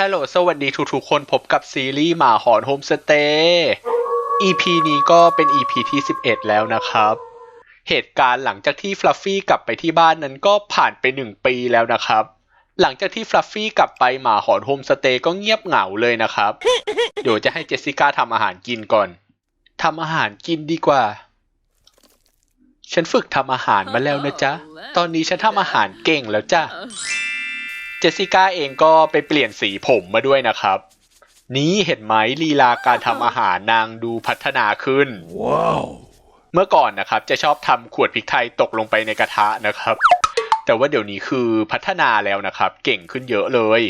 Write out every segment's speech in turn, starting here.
ฮัลโหล สวัสดีทุกๆคนพบกับซีรีส์หมาหอนโฮมสเตย์ EP นี้ก็เป็น EP ที่ 11 แล้วนะครับ เหตุการณ์หลังจากที่ฟลัฟฟี่กลับไปที่บ้านนั้นก็ผ่านไป 1 ปีแล้วนะครับ หลังจากที่ฟลัฟฟี่กลับไปหมาหอนโฮมสเตย์ก็เงียบเหงาเลยนะครับ เดี๋ยวจะให้เจสสิก้าทำอาหารกินก่อน ทำอาหารกินดีกว่า ฉันฝึกทำอาหารมาแล้วนะจ๊ะ ตอนนี้ฉันทำอาหารเก่งแล้วจ้ะ เจสสิก้าเองก็ไปเปลี่ยนสีผมมาด้วยนะครับ นี้เห็นไหมลีลาการทำอาหารนางดูพัฒนาขึ้นเมื่อก่อนนะครับจะชอบทำขวดพริกไทยตกลงไปในกระทะนะครับ แต่ว่าเดี๋ยวนี้คือพัฒนาแล้วนะครับ เก่งขึ้นเยอะเลย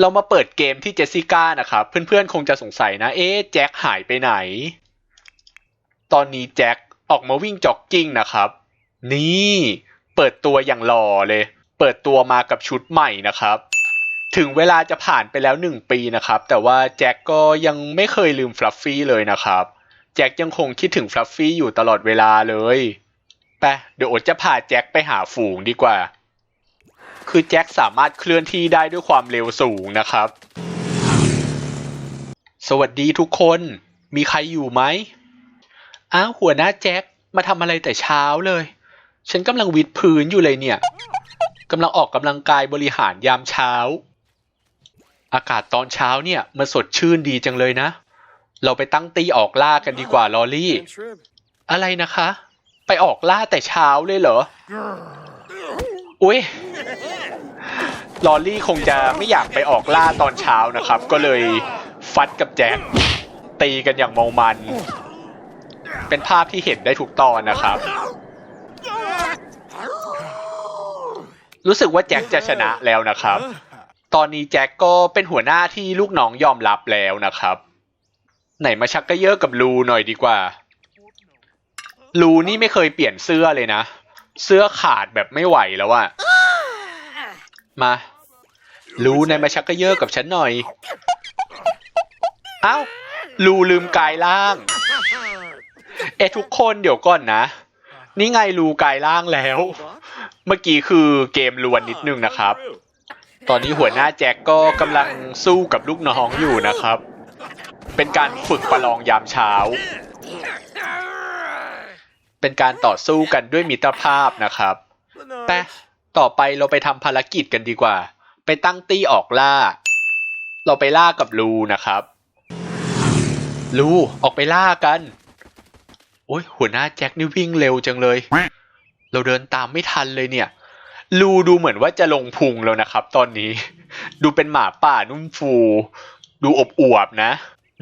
เรามาเปิดเกมที่เจสสิก้านะครับ เพื่อนๆคงจะสงสัยนะ เอ๊ะแจ็คหายไปไหน ตอนนี้แจ็คออกมาวิ่งจ็อกกิ้งนะครับ นี่ เปิดตัวอย่างหล่อเลย เปิดตัวมากับชุดใหม่นะครับ ถึงเวลาจะผ่านไปแล้วหนึ่งปีนะครับ แต่ว่าแจ็คก็ยังไม่เคยลืมฟลัฟฟี่เลยนะครับ แจ็คยังคงคิดถึงฟลัฟฟี่อยู่ตลอดเวลาเลยไปเดี๋ยวอดจะพาแจ็คไปหาฝูงดีกว่า คือแจ็คสามารถเคลื่อนที่ได้ด้วยความเร็วสูงนะครับ สวัสดีทุกคน มีใครอยู่ไหมอ้าวหัวหน้าแจ็คมาทำอะไรแต่เช้าเลย ฉันกำลังวิดพื้นอยู่เลยเนี่ย กำลังออกกำลังกายบริหารยามเช้า อากาศตอนเช้าเนี่ยมันสดชื่นดีจังเลยนะ เราไปตั้งตีออกล่ากันดีกว่าลอรี่ อะไรนะคะ ไปออกล่าแต่เช้าเลยเหรอ อุ้ยลอรี่คงจะไม่อยากไปออกล่าตอนเช้านะครับ ก็เลยฟัดกับแจ็คตีกันอย่างเมามัน เป็นภาพที่เห็นได้ทุกตอนนะครับ รู้สึกว่าแจ็คจะชนะแล้วนะครับ ตอนนี้แจ็คก็เป็นหัวหน้าที่ลูกน้องยอมรับแล้วนะครับ ไหนมาชักกระเยอะกับลูหน่อยดีกว่า ลูนี่ไม่เคยเปลี่ยนเสื้อเลยนะ เสื้อขาดแบบไม่ไหวแล้วอะมาลูในมาชักกระเยอะกับฉันหน่อย เอ้าลูลืมกายล่าง เอะทุกคนเดี๋ยวก่อนนะ นี่ไงลูกายล่างแล้ว เมื่อกี้คือเกมลวนนิดนึงนะครับ ตอนนี้หัวหน้าแจ็คก็กำลังสู้กับลูกน้องอยู่นะครับ เป็นการฝึกประลองยามเช้า เป็นการต่อสู้กันด้วยมิตรภาพนะครับไปต่อไปเราไปทำภารกิจกันดีกว่า ไปตั้งตี้ออกล่า เราไปล่ากับลูนะครับ ลูออกไปล่ากัน โอ้ยหัวหน้าแจ็คนี่วิ่งเร็วจังเลย เราเดินตามไม่ทันเลยเนี่ย ลูดูเหมือนว่าจะลงพุงแล้วนะครับ ตอนนี้ ดูเป็นหมาป่านุ่มฟู ดูอบอวบๆนะ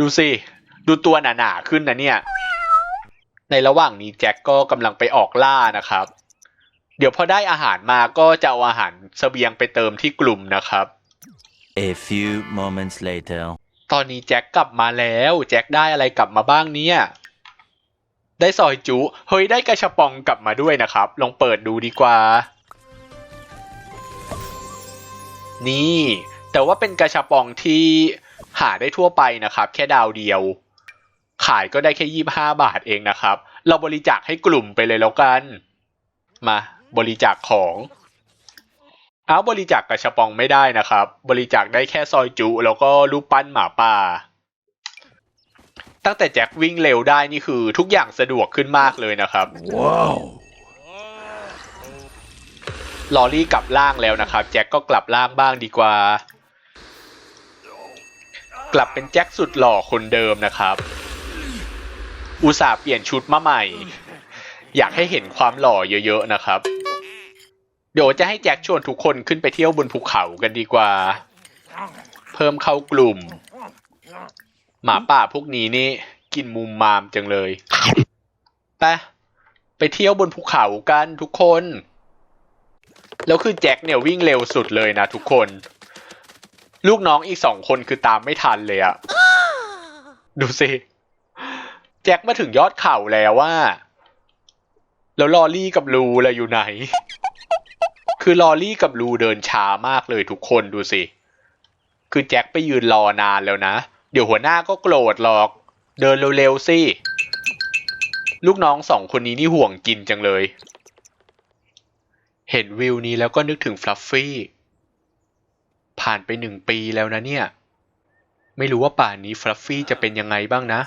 ดูสิ ดูตัวหนาๆขึ้นนะเนี่ย ในระหว่างนี้แจ็คก็กำลังไปออกล่านะครับ เดี๋ยวพอได้อาหารมาก็จะเอาอาหารเสบียงไปเติมที่กลุ่มนะครับ A few moments later. ตอนนี้แจ็คกลับมาแล้ว แจ็คได้อะไรกลับมาบ้างเนี่ย ได้ซอยจุ เฮ้ยได้กระชบปองกลับมาด้วยนะครับ ลองเปิดดูดีกว่า นี่ แต่ว่าเป็นกระชบปองที่หาได้ทั่วไปนะครับ แค่ดาวเดียว ขายก็ได้แค่ยี่ห้าบาทเองนะครับ เราบริจาคให้กลุ่มไปเลยแล้วกัน มาบริจาคของเอาบริจาคกระชบปองไม่ได้นะครับ บริจาคได้แค่ซอยจุ แล้วก็รูปปั้นหมาป่า ตั้งแต่แจ็ควิ่งเร็วได้นี่คือ ทุกอย่างสะดวกขึ้นมากเลยนะครับ Wow. ลอรี่กลับล่างแล้วนะครับ แจ็คก็กลับล่างบ้างดีกว่า กลับเป็นแจ็คสุดหล่อคนเดิมนะครับ อุตส่าห์เปลี่ยนชุดมาใหม่ อยากให้เห็นความหล่อเยอะๆนะครับ เดี๋ยวจะให้แจ็คชวนทุกคนขึ้นไปเที่ยวบนภูเขากันดีกว่า เพิ่มเข้ากลุ่ม หมาป่าพวกนี้นี่กินมุมมามจังเลยไปไปเที่ยวบนภูเขากันทุกคน แล้วคือแจ็คเนี่ยวิ่งเร็วสุดเลยนะทุกคน ลูกน้องอีกสองคนคือตามไม่ทันเลยอะดูสิแจ็คมาถึงยอดเขาแล้วว่า แล้วลอรี่กับลูล่ะอยู่ไหน คือลอรี่กับลูเดินช้ามากเลยทุกคนดูสิ คือแจ็คไปยืนรอนานแล้วนะ เดี๋ยวหัวหน้าก็โกรธหรอก เดินเร็วๆสิ ลูกน้องสองคนนี้นี่ห่วงกินจังเลย เห็นวิวนี้แล้วก็นึกถึงฟลัฟฟี่ ผ่านไปหนึ่งปีแล้วนะเนี่ย ไม่รู้ว่าป่านนี้ฟลัฟฟี่จะเป็นยังไงบ้างนะ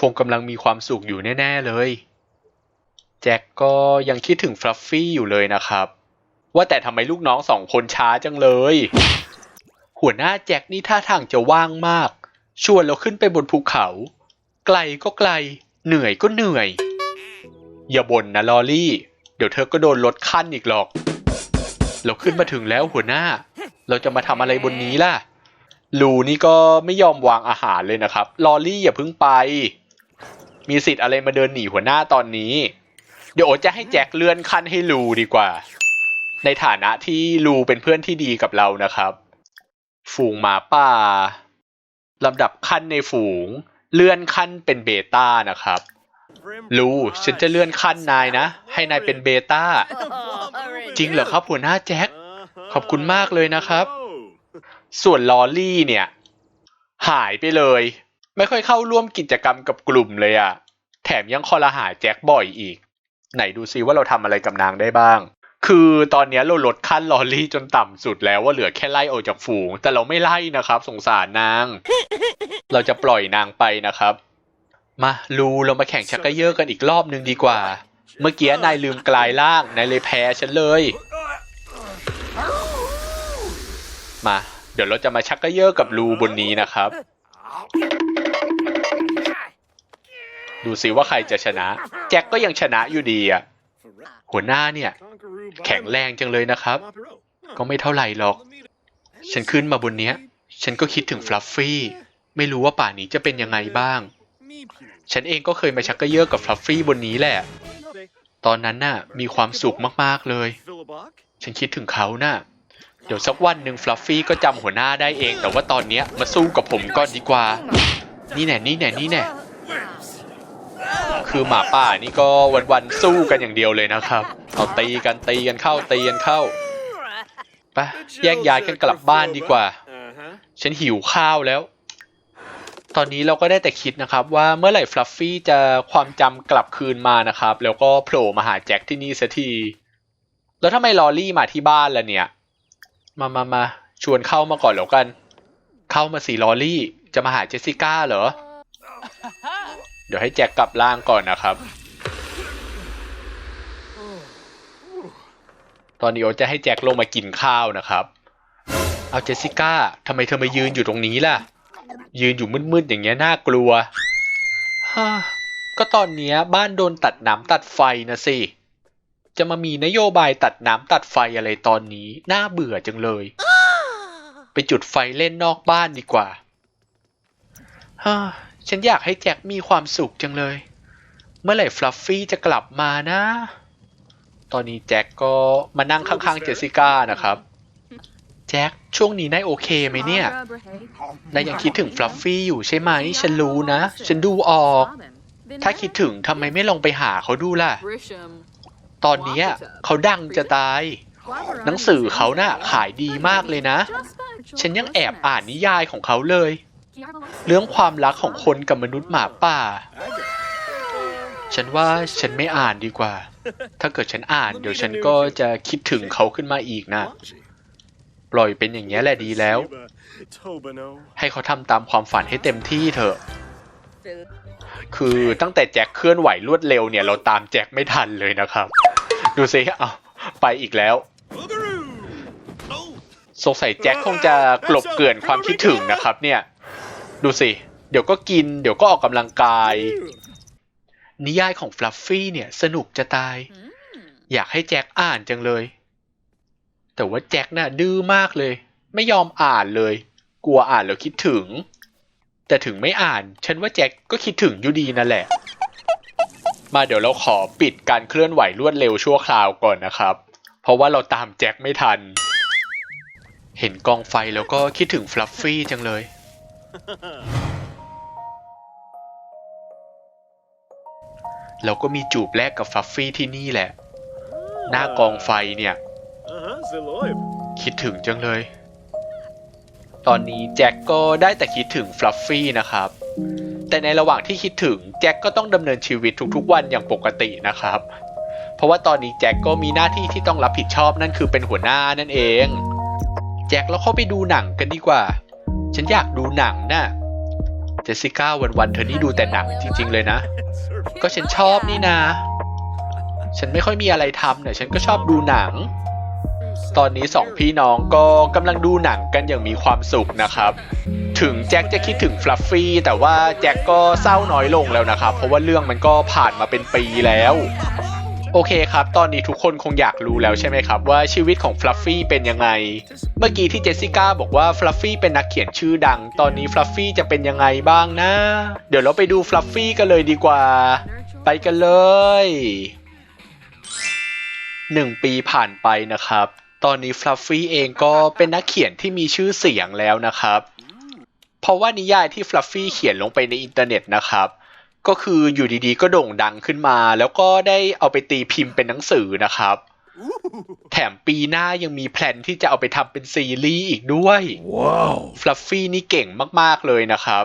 คงกำลังมีความสุขอยู่แน่ ๆ เลย แจ็คก็ยังคิดถึงฟลัฟฟี่อยู่เลยนะครับ ว่าแต่ทำไมลูกน้องสองคนช้าจังเลย หัวหน้าแจ็คนี่ท่าทางจะว่างมาก ชวนเราขึ้นไปบนภูเขา ไกลก็ไกล เหนื่อยก็เหนื่อย อย่าบ่นนะลอรี่ เดี๋ยวเธอก็โดนลดขั้นอีกหรอก เราขึ้นมาถึงแล้วหัวหน้า เราจะมาทำอะไรบนนี้ล่ะ ลูนี่ก็ไม่ยอมวางอาหารเลยนะครับ ลอรี่อย่าเพิ่งไป มีสิทธิ์อะไรมาเดินหนีหัวหน้าตอนนี้ เดี๋ยวโอจะให้แจ็คเลื่อนขั้นให้ลูดีกว่า ในฐานะที่ลูเป็นเพื่อนที่ดีกับเรานะครับ ฝูงหมาป่าลำดับขั้นในฝูง เลื่อนขั้นเป็นเบต้านะครับลูฉันจะเลื่อนขั้นนายนะ ให้นายเป็นเบต้า จริงเหรอครับหัวหน้าแจ็ค ขอบคุณมากเลยนะครับ ส่วนลอรี่เนี่ย หายไปเลย ไม่ค่อยเข้าร่วมกิจกรรมกับกลุ่มเลยอะแถมยังคอลหาแจ็คบ่อยอีก ไหนดูซิว่าเราทำอะไรกับนางได้บ้าง คือตอนนี้เราลดขั้นลอรี่จนต่ำสุดแล้วว่าเหลือแค่ไล่ออกจากฝูง แต่เราไม่ไล่นะครับ สงสารนาง เราจะปล่อยนางไปนะครับ มาลูเรามาแข่งชักเกยอร์กันอีกรอบนึงดีกว่า เมื่อกี้นายลืมกลายร่างนายเลยแพ้ฉันเลย มา เดี๋ยวเราจะมาชักกระเยอะกับรูบนนี้นะครับ ดูสิว่าใครจะชนะ แจ็คก็ยังชนะอยู่ดีอะ หัวหน้าเนี่ย แข็งแรงจังเลยนะครับ ก็ไม่เท่าไหร่หรอก ฉันขึ้นมาบนเนี้ย ฉันก็คิดถึงฟลัฟฟี่ไม่รู้ว่าป่านี้จะเป็นยังไงบ้าง ฉันเองก็เคยมาชักกระเยอะกับฟลัฟฟี่บนนี้แหละ ตอนนั้นน่ะ มีความสุขมากๆเลย ฉันคิดถึงเขาน่ะ เดี๋ยวสักวันหนึ่งฟลัฟฟี่ก็จำหัวหน้าได้เอง แต่ว่าตอนเนี้ยมาสู้กับผมก่อนดีกว่า นี่แน่นี่แน่นี่แน่ คือหมาป่านี่ก็วันๆสู้กันอย่างเดียวเลยนะครับ เอาตีกันตีกันเข้าตีกันเข้าไปแยกย้ายกันกลับบ้านดีกว่า ฉันหิวข้าวแล้ว ตอนนี้เราก็ได้แต่คิดนะครับว่าเมื่อไหร่ฟลัฟฟี่จะความจำกลับคืนมานะครับ แล้วก็โผล่มาหาแจ็คที่นี่สักที แล้วทำไมลอรี่มาที่บ้านล่ะเนี่ย มามามาชวนเข้ามาก่อนแล้วกัน เข้ามาสิลอรี่ จะมาหาเจสสิก้าเหรอ ดี๋ยวให้แจ็คกลับล่างก่อนนะครับ ตอนนี้โอจะให้แจ็คลงมากินข้าวนะครับ เอาเจสสิก้าทำไมเธอมายืนอยู่ตรงนี้ล่ะ ยืนอยู่มืดๆอย่างเงี้ยน่ากลัวฮ่าก็ตอนเนี้ยบ้านโดนตัดน้ำตัดไฟนะสิ จะมามีนโยบายตัดน้ำตัดไฟอะไรตอนนี้ น่าเบื่อจังเลย ไปจุดไฟเล่นนอกบ้านดีกว่าฮ่า ฉันอยากให้แจ็คมีความสุขจังเลย เมื่อไหร่ฟลัฟฟี่จะกลับมานะ ตอนนี้แจ็คก็มานั่งข้างๆเจสสิก้านะครับ แจ็คช่วงนี้นายโอเคไหมเนี่ย นายยังคิดถึงฟลัฟฟี่อยู่ใช่ไหมฉันรู้นะ ฉันดูออก ถ้าคิดถึงทำไมไม่ลองไปหาเขาดูล่ะ ตอนนี้เขาดังจะตาย หนังสือเขาน่ะขายดีมากเลยนะ ฉันยังแอบอ่านนิยายของเขาเลย เรื่องความรักของคนกับมนุษย์หมาป่า ฉันว่าฉันไม่อ่านดีกว่า ถ้าเกิดฉันอ่าน เดี๋ยวฉันก็จะคิดถึงเขาขึ้นมาอีกนะ ปล่อยเป็นอย่างนี้ยแหละดีแล้ว ให้เขาทำตามความฝันให้เต็มที่เถอะ คือตั้งแต่แจ็คเคลื่อนไหวรวดเร็วเนี่ย เราตามแจ็คไม่ทันเลยนะครับ ดูสิเอาไปอีกแล้วสงสัยแจ็คคงจะกลบเกลื่อนความคิดถึงนะครับเนี่ย ดูสิ เดี๋ยวก็กิน เดี๋ยวก็ออกกำลังกาย นิยายของฟลัฟฟี่เนี่ย สนุกจะตาย อยากให้แจ็คอ่านจังเลย แต่ว่าแจ็คน่ะดื้อมากเลย ไม่ยอมอ่านเลย กลัวอ่านแล้วคิดถึง แต่ถึงไม่อ่าน ฉันว่าแจ็คก็คิดถึงอยู่ดีนั่นแหละ มาเดี๋ยวเราขอปิดการเคลื่อนไหวรวดเร็วชั่วคราวก่อนนะครับ เพราะว่าเราตามแจ็คไม่ทัน เห็นกองไฟแล้วก็คิดถึงฟลัฟฟี่จังเลย เราก็มีจูบแรกกับฟลัฟฟี่ที่นี่แหละ หน้ากองไฟเนี่ย คิดถึงจังเลย ตอนนี้แจ็คก็ได้แต่คิดถึงฟลัฟฟี่นะครับ แต่ในระหว่างที่คิดถึงแจ็คก็ต้องดำเนินชีวิตทุกๆ วันอย่างปกตินะครับ เพราะว่าตอนนี้แจ็คก็มีหน้าที่ที่ต้องรับผิดชอบนั่นคือเป็นหัวหน้านั่นเอง แจ็คเราเข้าไปดูหนังกันดีกว่า ฉันอยากดูหนังน่ะ เจสสิก้าวันๆเธอนี่ดูแต่หนังจริง ๆ เลยนะ ก็ฉันชอบนี่นะ ฉันไม่ค่อยมีอะไรทำเนี่ยฉันก็ชอบดูหนัง ตอนนี้สองพี่น้องก็กำลังดูหนังกันอย่างมีความสุขนะครับ ถึงแจ็คจะคิดถึงฟลัฟฟี่แต่ว่าแจ็คก็เศร้าน้อยลงแล้วนะครับ เพราะว่าเรื่องมันก็ผ่านมาเป็นปีแล้ว โอเคครับ ตอนนี้ทุกคนคงอยากรู้แล้วใช่ไหมครับ ว่าชีวิตของฟลัฟฟี่เป็นยังไง เมื่อกี้ที่เจสสิก้าบอกว่าฟลัฟฟี่เป็นนักเขียนชื่อดัง ตอนนี้ฟลัฟฟี่จะเป็นยังไงบ้างนะ เดี๋ยวเราไปดูฟลัฟฟี่กันเลยดีกว่า ไปกันเลยหนึ่งปีผ่านไปนะครับ ตอนนี้ฟลัฟฟี่เองก็เป็นนักเขียนที่มีชื่อเสียงแล้วนะครับ เพราะว่านิยายที่ฟลัฟฟี่เขียนลงไปในอินเทอร์เน็ตนะครับ ก็คืออยู่ดีๆ ก็โด่งดังขึ้นมา แล้วก็ได้เอาไปตีพิมพ์เป็นหนังสือนะครับ แถมปีหน้ายังมีแพลนที่จะเอาไปทำเป็นซีรีส์อีกด้วย Wow. ฟลัฟฟี่นี่เก่งมากๆเลยนะครับ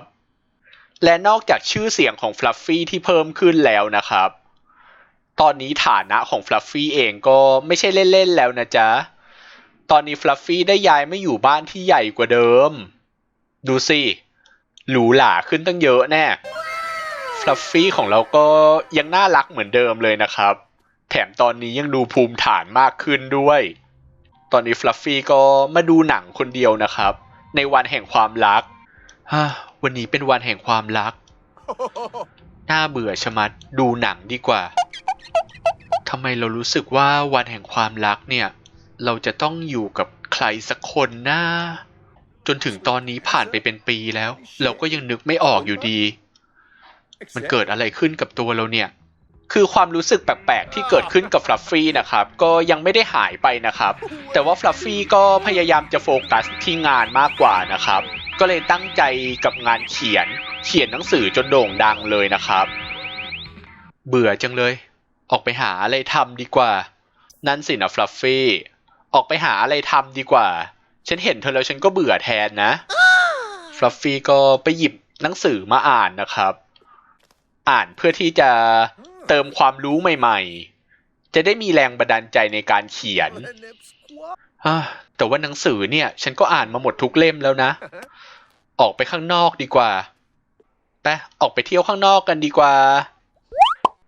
และนอกจากชื่อเสียงของฟลัฟฟี่ที่เพิ่มขึ้นแล้วนะครับ ตอนนี้ฐานะของฟลัฟฟี่เองก็ไม่ใช่เล่นๆแล้วนะจ๊ะ ตอนนี้ฟลัฟฟี่ได้ย้ายมาอยู่บ้านที่ใหญ่กว่าเดิม ดูสิหรูหราขึ้นตั้งเยอะแน่ ฟลัฟฟี่ของเราก็ยังน่ารักเหมือนเดิมเลยนะครับ แถมตอนนี้ยังดูภูมิฐานมากขึ้นด้วย ตอนนี้ฟลัฟฟี่ก็มาดูหนังคนเดียวนะครับ ในวันแห่งความรักฮ่าวันนี้เป็นวันแห่งความรัก น่าเบื่อชะมัดดูหนังดีกว่าทำไมเรารู้สึกว่าวันแห่งความรักเนี่ย เราจะต้องอยู่กับใครสักคนนะจนถึงตอนนี้ผ่านไปเป็นปีแล้ว เราก็ยังนึกไม่ออกอยู่ดี มันเกิดอะไรขึ้นกับตัวเราเนี่ย คือความรู้สึกแปลกๆที่เกิดขึ้นกับฟลัฟฟี่นะครับ ก็ยังไม่ได้หายไปนะครับ แต่ว่าฟลัฟฟี่ก็พยายามจะโฟกัสที่งานมากกว่านะครับ ก็เลยตั้งใจกับงานเขียน เขียนหนังสือจนโด่งดังเลยนะครับ เบื่อจังเลย ออกไปหาอะไรทำดีกว่า นั่นสินะฟลัฟฟี่ ออกไปหาอะไรทำดีกว่า ฉันเห็นเธอแล้วฉันก็เบื่อแทนนะ ฟลัฟฟี่ก็ไปหยิบหนังสือมาอ่านนะครับ อ่านเพื่อที่จะเติมความรู้ใหม่ๆ จะได้มีแรงบันดาลใจในการเขียน แต่ว่าหนังสือเนี่ย ฉันก็อ่านมาหมดทุกเล่มแล้วนะ ออกไปข้างนอกดีกว่าไปออกไปเที่ยวข้างนอกกันดีกว่า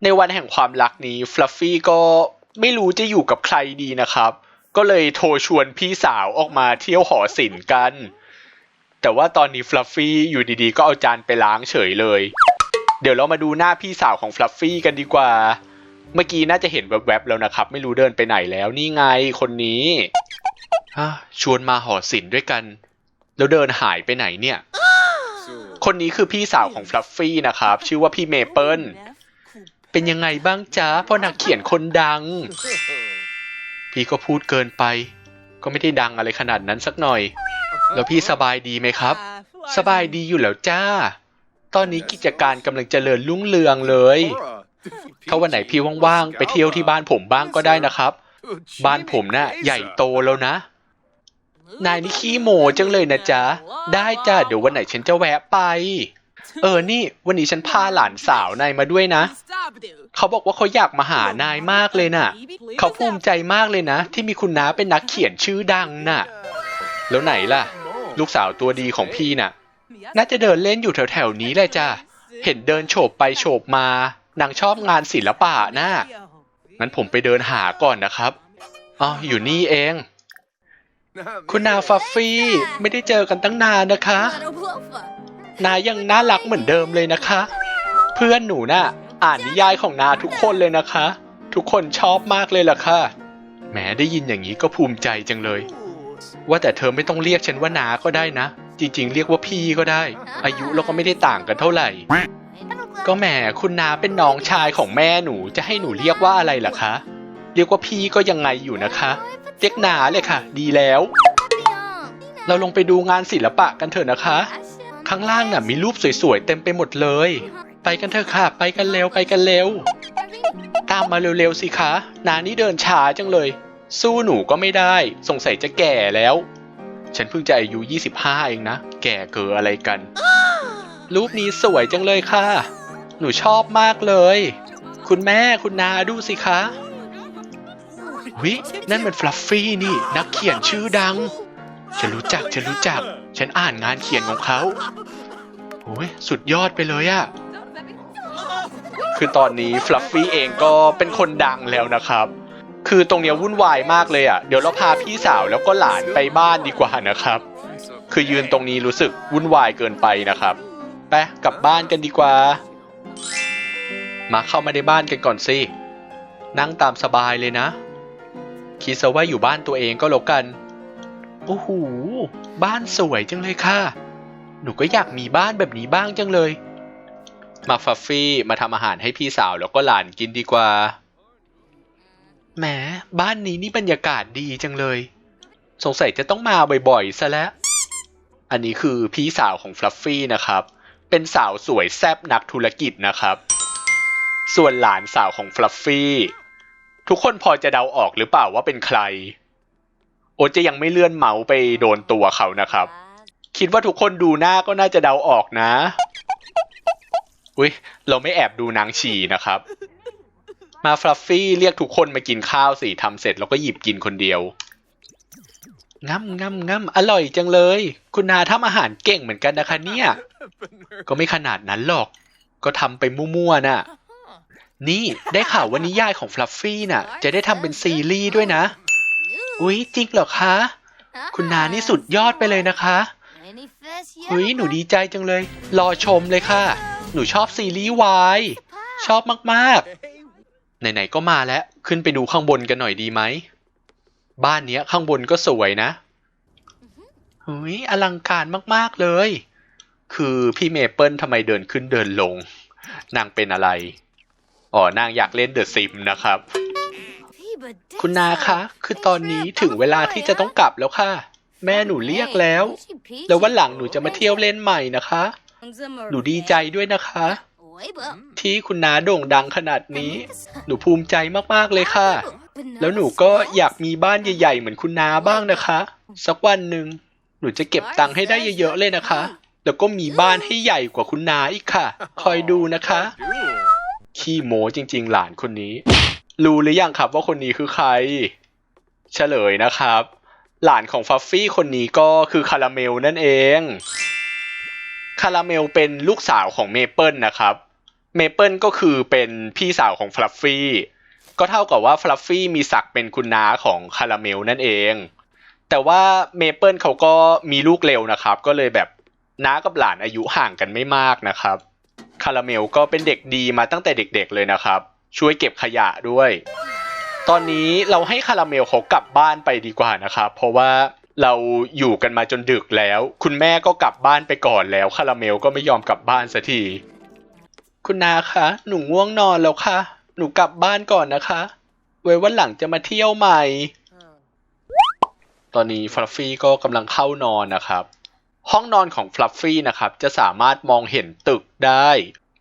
ในวันแห่งความรักนี้ฟลัฟฟี่ก็ไม่รู้จะอยู่กับใครดีนะครับ ก็เลยโทรชวนพี่สาวออกมาเที่ยวหอศิลป์กัน แต่ว่าตอนนี้ฟลัฟฟี่อยู่ดีๆ ก็เอาจานไปล้างเฉยเลย เดี๋ยวเรามาดูหน้าพี่สาวของฟลัฟฟี่กันดีกว่า เมื่อกี้น่าจะเห็นแวบๆแล้วนะครับ ไม่รู้เดินไปไหนแล้ว นี่ไงคนนี้ฮะชวนมาหอศิลป์ด้วยกัน แล้วเดินหายไปไหนเนี่ย คนนี้คือพี่สาวของฟลัฟฟี่นะครับ ชื่อว่าพี่เมเปิลเป็นยังไงบ้างจ๊ะพ่อนักเขียนคนดัง พี่ก็พูดเกินไป ก็ไม่ได้ดังอะไรขนาดนั้นสักหน่อย แล้วพี่สบายดีไหมครับ สบายดีอยู่แล้วจ้า ตอนนี้กิจการกำลังเจริญรุ่งเรืองเลย ถ้าวันไหนพี่ว่างๆ ไปเที่ยวที่บ้านผมบ้างก็ได้นะครับ บ้านผมน่ะใหญ่โตแล้วนะ นายนี่ขี้โมจังเลยนะจ๊ะ ได้จ้ะเดี๋ยววันไหนฉันจะแวะไป เออนี่ วันนี้ฉันพาหลานสาวนายมาด้วยนะ เขาบอกว่าเขาอยากมาหานายมากเลยน่ะ เขาภูมิใจมากเลยนะ ที่มีคุณน้าเป็นนักเขียนชื่อดังน่ะ แล้วไหนล่ะ ลูกสาวตัวดีของพี่น่ะ น่าจะเดินเล่นอยู่แถวๆนี้แหละจ้ะ เห็นเดินโฉบไปโฉบมา นางชอบงานศิลปะนะงั้นผมไปเดินหาก่อนนะครับอ๋ออยู่นี่เอง คุณนาฟัฟฟี่ไม่ได้เจอกันตั้งนานนะคะ นายังน่ารักเหมือนเดิมเลยนะคะ เพื่อนหนูน่ะอ่านนิยายของนาทุกคนเลยนะคะ ทุกคนชอบมากเลยล่ะค่ะ แหมได้ยินอย่างนี้ก็ภูมิใจจังเลย ว่าแต่เธอไม่ต้องเรียกฉันว่านาก็ได้นะ จริง ๆ เรียกว่าพี่ก็ได้ อายุเราก็ไม่ได้ต่างกันเท่าไหร่ ก็แหมคุณนาเป็นน้องชายของแม่หนูจะให้หนูเรียกว่าอะไรล่ะคะ เรียกว่าพี่ก็ยังไงอยู่นะคะเรียกนาเลยค่ะ ดีแล้ว เราลงไปดูงานศิลปะกันเถอะนะคะ ข้างล่างน่ะมีรูปสวยๆเต็มไปหมดเลย ไปกันเถอะค่ะ ไปกันเร็วไปกันเร็ว ตามมาเร็วๆสิคะ นานี่เดินช้าจังเลย สู้หนูก็ไม่ได้ สงสัยจะแก่แล้ว ฉันเพิ่งจะอายุ 25 เองนะ แก่เกินอะไรกัน รูปนี้สวยจังเลยค่ะ หนูชอบมากเลย คุณแม่คุณนาดูสิคะวินั่นมันฟลัฟฟี่นี่ นักเขียนชื่อดัง ฉันรู้จัก ฉันรู้จัก ฉันอ่านงานเขียนของเขาโอ้ยสุดยอดไปเลยอะคือตอนนี้ฟลัฟฟี่เองก็เป็นคนดังแล้วนะครับ คือตรงเนี้ยวุ่นวายมากเลยอะเดี๋ยวเราพาพี่สาวแล้วก็หลานไปบ้านดีกว่านะครับ คือยืนตรงนี้รู้สึกวุ่นวายเกินไปนะครับ ไปกลับบ้านกันดีกว่า มาเข้ามาในบ้านกันก่อนสิ นั่งตามสบายเลยนะ คิดซะว่าอยู่บ้านตัวเองก็แล้วกัน โอ้โห บ้านสวยจังเลยค่ะ หนูก็อยากมีบ้านแบบนี้บ้างจังเลย มาฟัฟฟี่มาทำอาหารให้พี่สาวแล้วก็หลานกินดีกว่า แหมบ้านนี้นี่บรรยากาศดีจังเลย สงสัยจะต้องมาบ่อยๆซะแล้ว อันนี้คือพี่สาวของฟลัฟฟี่นะครับ เป็นสาวสวยแซบนักธุรกิจนะครับ ส่วนหลานสาวของฟลัฟฟี่ทุกคนพอจะเดาออกหรือเปล่าว่าเป็นใคร โอจะยังไม่เลื่อนเมาส์ไปโดนตัวเขานะครับ คิดว่าทุกคนดูหน้าก็น่าจะเดาออกนะ อุ้ยเราไม่แอบดูนางฉี่นะครับ มาฟลัฟฟี่เรียกทุกคนมากินข้าวสิทำเสร็จแล้วก็หยิบกินคนเดียวง่ำง่ำง่ำอร่อยจังเลย คุณนาทำอาหารเก่งเหมือนกันนะคะเนี่ย ก็ไม่ขนาดนั้นหรอก ก็ทำไปมั่วๆน่ะ นี่ได้ข่าวว่านิยายของฟลัฟฟี่น่ะ จะได้ทำเป็นซีรีส์ด้วยนะ อุ๊ย จริงเหรอคะ คุณนานี่สุดยอดไปเลยนะคะอุ๊ยหนูดีใจจังเลย รอชมเลยค่ะ หนูชอบซีรีส์วาย ชอบมากๆ ไหนๆก็มาแล้วขึ้นไปดูข้างบนกันหน่อยดีไหม บ้านเนี้ยข้างบนก็สวยนะหุยอลังการมากๆเลย คือพี่เมเปิลทำไมเดินขึ้นเดินลง นางเป็นอะไร อ๋อนางอยากเล่นเดอะซิมนะครับ คุณนาคะ คือตอนนี้ถึงเวลาที่จะต้องกลับแล้วค่ะ แม่หนูเรียกแล้ว แล้ววันหลังหนูจะมาเที่ยวเล่นใหม่นะคะ หนูดีใจด้วยนะคะ ที่คุณนาโด่งดังขนาดนี้ หนูภูมิใจมากๆเลยค่ะ แล้วหนูก็อยากมีบ้านใหญ่ๆ เหมือนคุณนาบ้างนะคะ สักวันหนึ่งหนูจะเก็บตังค์ให้ได้เยอะๆเลยนะคะ แล้วก็มีบ้านให้ใหญ่กว่าคุณนาอีกค่ะ คอยดูนะคะ ขี้โม้จริง ๆ หลานคนนี้ รู้หรือยังครับว่าคนนี้คือใคร เฉลยนะครับ หลานของฟัฟฟี่คนนี้ก็คือคาราเมลนั่นเอง คาราเมลเป็นลูกสาวของเมเปิลนะครับ เมเปิลก็คือเป็นพี่สาวของฟลัฟฟี่ก็เท่ากับว่าฟลัฟฟี่มีศักเป็นคุณน้าของคาราเมลนั่นเอง แต่ว่าเมเปิลเขาก็มีลูกเร็วนะครับ ก็เลยแบบน้ากับหลานอายุห่างกันไม่มากนะครับ คาราเมลก็เป็นเด็กดีมาตั้งแต่เด็กๆเลยนะครับ ช่วยเก็บขยะด้วย ตอนนี้เราให้คาราเมลเขากลับบ้านไปดีกว่านะครับ เพราะว่าเราอยู่กันมาจนดึกแล้ว คุณแม่ก็กลับบ้านไปก่อนแล้ว คาราเมลก็ไม่ยอมกลับบ้านสักที คุณนาคะ หนูง่วงนอนแล้วค่ะ หนูกลับบ้านก่อนนะคะ ไว้วันหลังจะมาเที่ยวใหม่ ตอนนี้ฟลัฟฟี่ก็กำลังเข้านอนนะครับ ห้องนอนของฟลัฟฟี่นะครับ จะสามารถมองเห็นตึกได้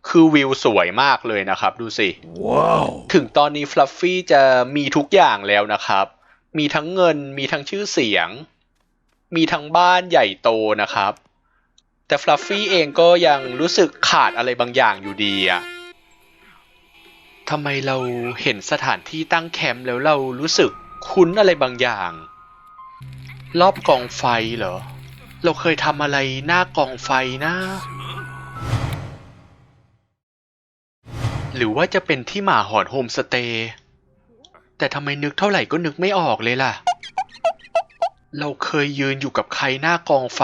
คือวิวสวยมากเลยนะครับ ดูสิ Wow. ถึงตอนนี้ฟลัฟฟี่จะมีทุกอย่างแล้วนะครับ มีทั้งเงิน มีทั้งชื่อเสียง มีทั้งบ้านใหญ่โตนะครับ แต่ฟลัฟฟี่เองก็ยังรู้สึกขาดอะไรบางอย่างอยู่ดีอะทำไมเราเห็นสถานที่ตั้งแคมป์แล้วเรารู้สึกคุ้นอะไรบางอย่าง รอบกองไฟเหรอ เราเคยทำอะไรหน้ากองไฟนะ หรือว่าจะเป็นที่หมาหอนโฮมสเตย์แต่ทำไมนึกเท่าไหร่ก็นึกไม่ออกเลยล่ะ เราเคยยืนอยู่กับใครหน้ากองไฟ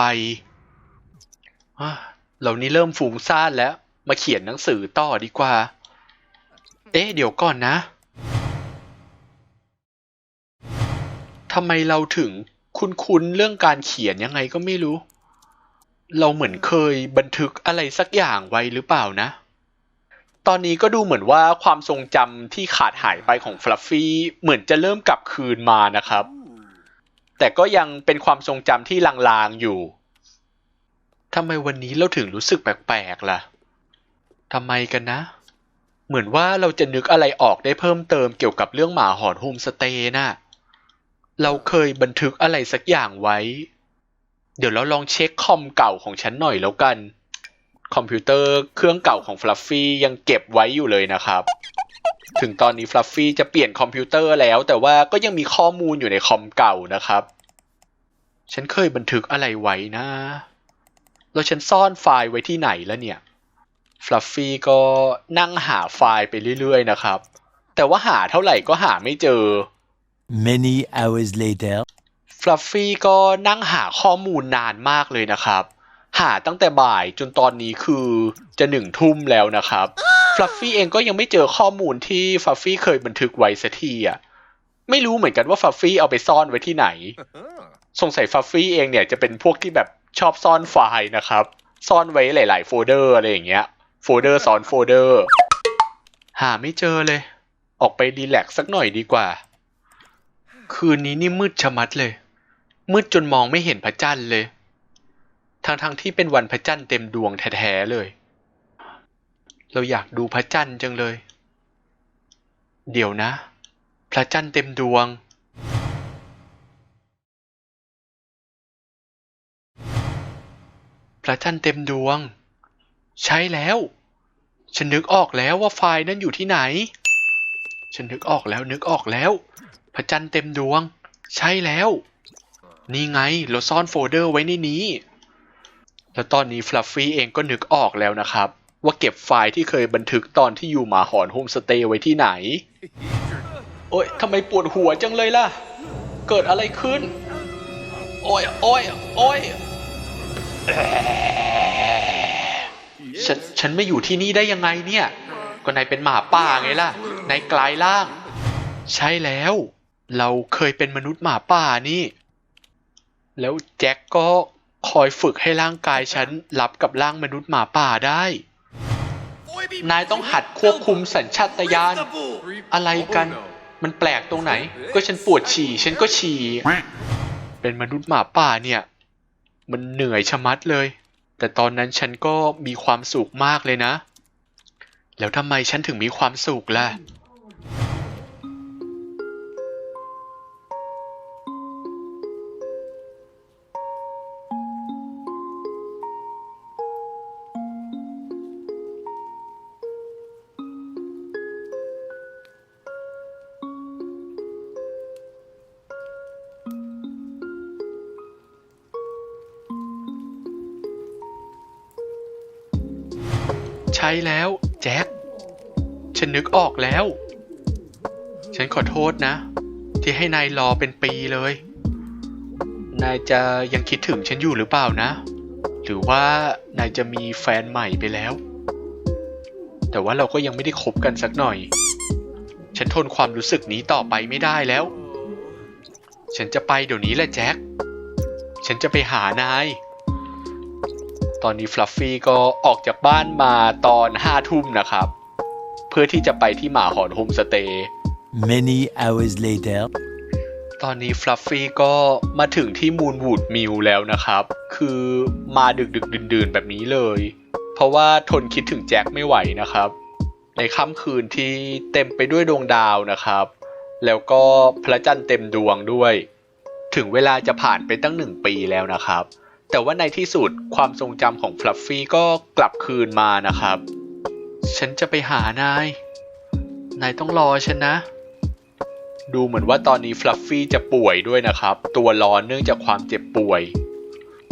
เรานี่เริ่มฟุ้งซ่านแล้ว มาเขียนหนังสือต่อดีกว่า เอ๊ะ เดี๋ยวก่อนนะทำไมเราถึงคุ้นๆเรื่องการเขียนยังไงก็ไม่รู้ เราเหมือนเคยบันทึกอะไรสักอย่างไว้หรือเปล่านะ ตอนนี้ก็ดูเหมือนว่าความทรงจำที่ขาดหายไปของฟลัฟฟี่เหมือนจะเริ่มกลับคืนมานะครับ แต่ก็ยังเป็นความทรงจำที่ลางๆอยู่ ทำไมวันนี้เราถึงรู้สึกแปลกๆล่ะทำไมกันนะ เหมือนว่าเราจะนึกอะไรออกได้เพิ่มเติมเกี่ยวกับเรื่องหมาหอนโฮมสเตย์น่ะเราเคยบันทึกอะไรสักอย่างไว้ เดี๋ยวเราลองเช็คคอมเก่าของฉันหน่อยแล้วกัน คอมพิวเตอร์เครื่องเก่าของฟลัฟฟี่ยังเก็บไว้อยู่เลยนะครับ ถึงตอนนี้ฟลัฟฟี่จะเปลี่ยนคอมพิวเตอร์แล้ว แต่ว่าก็ยังมีข้อมูลอยู่ในคอมเก่านะครับ ฉันเคยบันทึกอะไรไว้นะ แล้วฉันซ่อนไฟล์ไว้ที่ไหนแล้วเนี่ยฟลัฟฟี่ก็นั่งหาไฟล์ไปเรื่อยๆนะครับ แต่ว่าหาเท่าไหร่ก็หาไม่เจอ Many hours later. ฟลัฟฟี่ก็นั่งหาข้อมูลนานมากเลยนะครับ หาตั้งแต่บ่ายจนตอนนี้คือจะหนึ่งทุ่มแล้วนะครับฟลัฟฟี่เองก็ยังไม่เจอข้อมูลที่ฟลัฟฟี่เคยบันทึกไว้สักทีอะไม่รู้เหมือนกันว่าฟลัฟฟี่เอาไปซ่อนไว้ที่ไหน สงสัยฟลัฟฟี่เองเนี่ยจะเป็นพวกที่แบบ ชอบซ่อนไฟล์นะครับ ซ่อนไว้หลาย ๆ โฟลเดอร์อะไรอย่างเงี้ย โฟลเดอร์ซ้อนโฟลเดอร์ หาไม่เจอเลย ออกไปรีแลกซ์สักหน่อยดีกว่า คืนนี้นี่มืดชะมัดเลย มืดจนมองไม่เห็นพระจันทร์เลย ทั้งๆที่เป็นวันพระจันทร์เต็มดวงแท้ๆเลย เราอยากดูพระจันทร์จังเลย เดี๋ยวนะ พระจันทร์เต็มดวง ระจันทร์เต็มดวง ใช่แล้ว ฉันนึกออกแล้วว่าไฟล์นั้นอยู่ที่ไหน ฉันนึกออกแล้วนึกออกแล้ว พระจันทร์เต็มดวง ใช่แล้ว นี่ไงเราซ่อนโฟลเดอร์ไว้ในนี้ แล้วตอนนี้ฟลัฟฟี่เองก็นึกออกแล้วนะครับ ว่าเก็บไฟล์ที่เคยบันทึกตอนที่อยู่หมาหอนโฮมสเตย์ไว้ที่ไหน โอ๊ยทำไมปวดหัวจังเลยล่ะ เกิดอะไรขึ้น โอ้ยโอ้ยโอ้ย ฉันฉันไม่อยู่ที่นี่ได้ยังไงเนี่ย ก็นายเป็นหมาป่าไงล่ะ นายกลายร่าง ใช่แล้ว เราเคยเป็นมนุษย์หมาป่านี่ แล้วแจ็คก็คอยฝึกให้ร่างกายฉันรับกับร่างมนุษย์หมาป่าได้ นายต้องหัดควบคุมสัญชาตญาณอะไรกัน มันแปลกตรงไหน ก็ฉันปวดฉี่ ฉันก็ฉี่ เป็นมนุษย์หมาป่าเนี่ย มันเหนื่อยชะมัดเลย แต่ตอนนั้นฉันก็มีความสุขมากเลยนะ แล้วทำไมฉันถึงมีความสุขล่ะ ใช่แล้วแจ็ค ฉันนึกออกแล้ว ฉันขอโทษนะ ที่ให้นายรอเป็นปีเลย นายจะยังคิดถึงฉันอยู่หรือเปล่านะ หรือว่านายจะมีแฟนใหม่ไปแล้ว แต่ว่าเราก็ยังไม่ได้คบกันสักหน่อย ฉันทนความรู้สึกนี้ต่อไปไม่ได้แล้ว ฉันจะไปเดี๋ยวนี้แหละแจ็ค ฉันจะไปหานาย ตอนนี้ฟลัฟฟี่ก็ออกจากบ้านมาตอนห้าทุ่มนะครับ เพื่อที่จะไปที่หมาหอนโฮมสเตย์ Many hours later. ตอนนี้ฟลัฟฟี่ก็มาถึงที่มูนวูดมิลแล้วนะครับ คือมาดึกดึกดื่นดื่นๆแบบนี้เลย เพราะว่าทนคิดถึงแจ็คไม่ไหวนะครับ ในค่ำคืนที่เต็มไปด้วยดวงดาวนะครับ แล้วก็พระจันทร์เต็มดวงด้วย ถึงเวลาจะผ่านไปตั้งหนึ่งปีแล้วนะครับ แต่ว่าในที่สุดความทรงจำของฟลัฟฟี่ก็กลับคืนมานะครับ ฉันจะไปหานาย นายต้องรอฉันนะ ดูเหมือนว่าตอนนี้ฟลัฟฟี่จะป่วยด้วยนะครับ ตัวร้อนเนื่องจากความเจ็บป่วย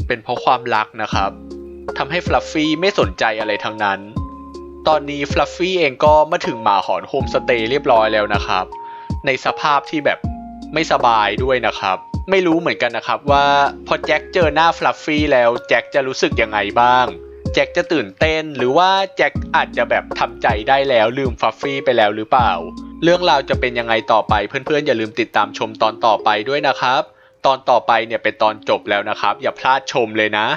เป็นเพราะความรักนะครับทำให้ฟลัฟฟี่ไม่สนใจอะไรทั้งนั้น ตอนนี้ฟลัฟฟี่เองก็มาถึงหมาหอนโฮมสเตย์เรียบร้อยแล้วนะครับ ในสภาพที่แบบไม่สบายด้วยนะครับ ไม่รู้เหมือนกันนะครับว่าพอแจ็คเจอหน้าฟลัฟฟี่แล้วแจ็คจะรู้สึกยังไงบ้าง แจ็คจะตื่นเต้นหรือว่าแจ็คอาจจะแบบทำใจได้แล้วลืมฟลัฟฟี่ไปแล้วหรือเปล่า เรื่องราวจะเป็นยังไงต่อไปเพื่อนๆ อย่าลืมติดตามชมตอนต่อไปด้วยนะครับ ตอนต่อไปเนี่ยเป็นตอนจบแล้วนะครับ อย่าพลาดชมเลยนะ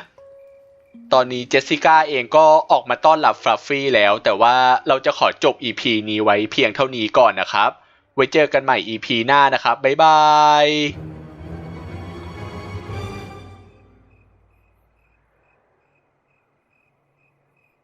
ตอนนี้เจสสิก้าเองก็ออกมาต้อนรับฟลัฟฟี่แล้ว แต่ว่าเราจะขอจบ EP นี้ไว้เพียงเท่านี้ก่อนนะครับ ไว้เจอกันใหม่ EP หน้านะครับบ๊ายบาย